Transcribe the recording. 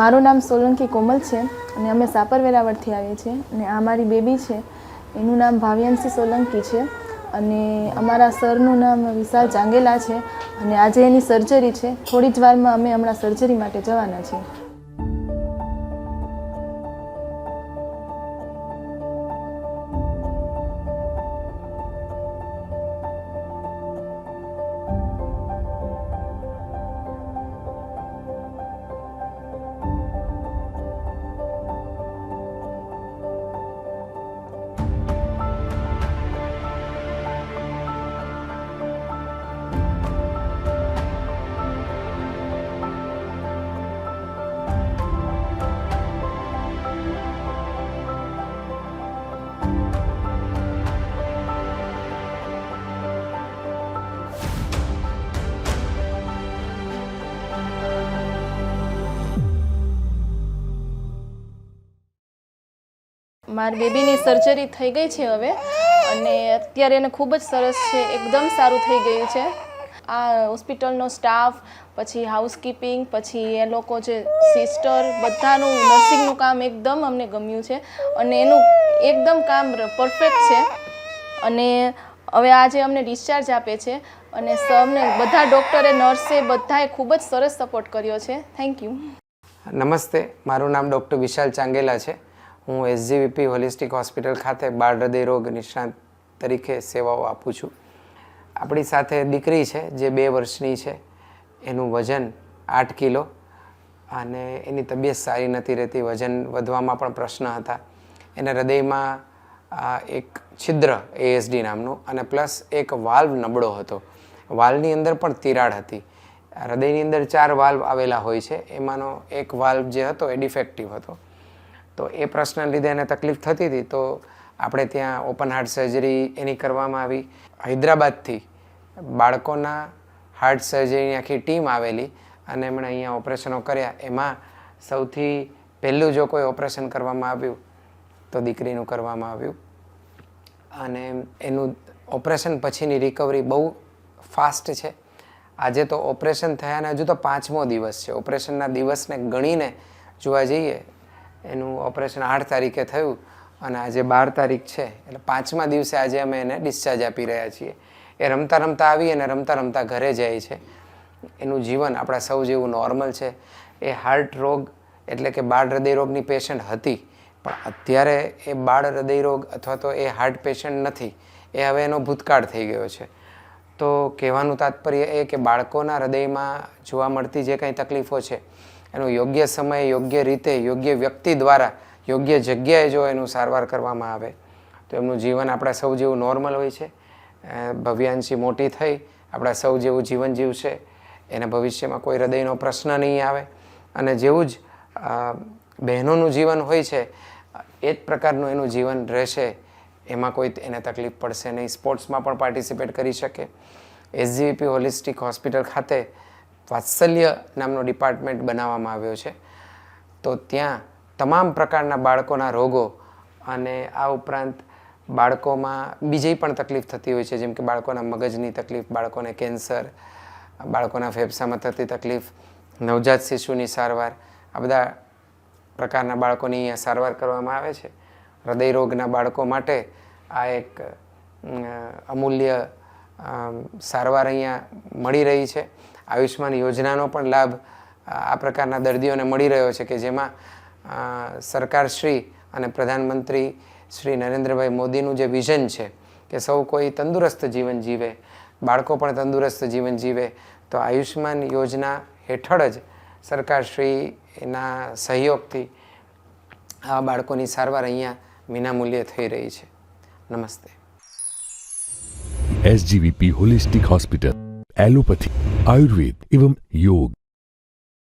મારું નામ સોલંકી કોમલ છે અને અમે સાપર વેરાવળથી આવીએ છીએ અને આ મારી બેબી છે. એનું નામ ભાવ્યાંશી સોલંકી છે અને અમારા સરનું નામ વિશાલ ચાંગેલા છે અને આજે એની સર્જરી છે. થોડી જ વારમાં અમે હમણાં સર્જરી માટે જવાના છીએ. મારી બેબીની સર્જરી થઈ ગઈ છે હવે. અને અત્યારે એને ખૂબ જ સરસ છે, એકદમ સારું થઈ ગયું છે. આ હોસ્પિટલનો સ્ટાફ પછી હાઉસકીપિંગ પછી એ લોકો જે સિસ્ટર બધાનું નર્સિંગનું કામ એકદમ અમને ગમ્યું છે. અને એનું એકદમ કામ પરફેક્ટ છે. અને હવે આજે અમને ડિસ્ચાર્જ આપે છે, અને અમને બધા ડૉક્ટરે નર્સે બધાએ ખૂબ જ સરસ સપોર્ટ કર્યો છે. થેન્ક યુ નમસ્તે, મારું નામ ડૉક્ટર વિશાલ ચાંગેલા છે. હું એસજીવીપી હોલિસ્ટિક હોસ્પિટલ ખાતે બાળ હૃદય રોગ નિષ્ણાત તરીકે સેવાઓ આપું છું. આપણી સાથે દીકરી છે, જે બે વર્ષની છે. એનું વજન આઠ કિલો અને એની તબિયત સારી નથી રહેતી, વજન વધવામાં પણ પ્રશ્ન હતા. એના હૃદયમાં એક છિદ્ર એએસડી નામનું અને પ્લસ એક વાલ્વ નબળો હતો. વાલ્વની અંદર પણ તિરાડ હતી. હૃદયની અંદર ચાર વાલ્વ આવેલા હોય છે. એમાંનો એક વાલ્વ જે હતો એ ડિફેક્ટિવ હતો. તો એ પ્રશ્ન લીધે એને તકલીફ થતી હતી. તો આપણે ત્યાં ઓપન હાર્ટ સર્જરી એની કરવામાં આવી. હૈદરાબાદથી બાળકોના હાર્ટ સર્જરીની આખી ટીમ આવેલી અને એમણે અહીંયા ઓપરેશનો કર્યા. એમાં સૌથી પહેલું જો કોઈ ઓપરેશન કરવામાં આવ્યું તો દીકરીનું કરવામાં આવ્યું. અને એનું ઓપરેશન પછીની રિકવરી બહુ ફાસ્ટ છે. આજે તો ઓપરેશન થયાને હજુ તો પાંચમો દિવસ છે. ઓપરેશનના દિવસને ગણીને જોવા જઈએ એનું ઓપરેશન આઠ તારીખે થયું અને આજે બાર તારીખ છે. એટલે પાંચમા દિવસે આજે અમે એને ડિસ્ચાર્જ આપી રહ્યા છીએ. એ રમતા રમતા આવી અને રમતા રમતા ઘરે જાય છે. એનું જીવન આપણા સૌ જેવું નોર્મલ છે. એ હાર્ટ રોગ એટલે કે બાળ હૃદયરોગની પેશન્ટ હતી, પણ અત્યારે એ બાળ હૃદયરોગ અથવા તો એ હાર્ટ પેશન્ટ નથી. એ હવે એનો ભૂતકાળ થઈ ગયો છે. તો કહેવાનું તાત્પર્ય એ કે બાળકોના હૃદયમાં જોવા મળતી જે કંઈ તકલીફો છે એનું યોગ્ય સમયે, યોગ્ય રીતે, યોગ્ય વ્યક્તિ દ્વારા, યોગ્ય જગ્યાએ જો એનું સારવાર કરવામાં આવે, તો એમનું જીવન આપણા સૌ જેવું નોર્મલ હોય છે. ભવ્યાંશી મોટી થઈ, આપણા સૌ જેવું જીવન જીવશે, એને ભવિષ્યમાં કોઈ હૃદયનો પ્રશ્ન નહીં આવે. અને જેવું જ બહેનોનું જીવન હોય છે, એ જ પ્રકારનું એનું જીવન રહેશે, એમાં કોઈ એને તકલીફ પડશે નહીં. સ્પોર્ટ્સમાં પણ પાર્ટિસિપેટ કરી શકે. એસજીવીપી હોલિસ્ટિક હોસ્પિટલ ખાતે વાત્સલ્ય નામનો ડિપાર્ટમેન્ટ બનાવવામાં આવ્યો છે. તો ત્યાં તમામ પ્રકારના બાળકોના રોગો અને આ ઉપરાંત બાળકોમાં બીજી પણ તકલીફ થતી હોય છે જેમ કે બાળકોના મગજની તકલીફ બાળકોને કેન્સર બાળકોના ફેફસામાં થતી તકલીફ નવજાત શિશુની સારવાર આ બધા પ્રકારના બાળકોની અહીંયા સારવાર કરવામાં આવે છે. હૃદય રોગના બાળકો માટે આ એક અમૂલ્ય અમ, સારવાર અહીંયા મળી રહી છે. આયુષ્માન યોજનાનો પણ લાભ આ પ્રકારના દર્દીઓને મળી રહ્યો છે કે જેમાં સરકારશ્રી અને પ્રધાનમંત્રી શ્રી નરેન્દ્રભાઈ મોદીનું જે વિઝન છે કે સૌ કોઈ તંદુરસ્ત જીવન જીવે, બાળકો પણ તંદુરસ્ત જીવન જીવે, તો આયુષ્માન યોજના હેઠળ જ સરકારશ્રીના સહયોગથી આ બાળકોની સારવાર અહીંયા વિનામૂલ્યે થઈ રહી છે. નમસ્તે. SGVP holistic hospital allopathy Ayurveda એવં યોગ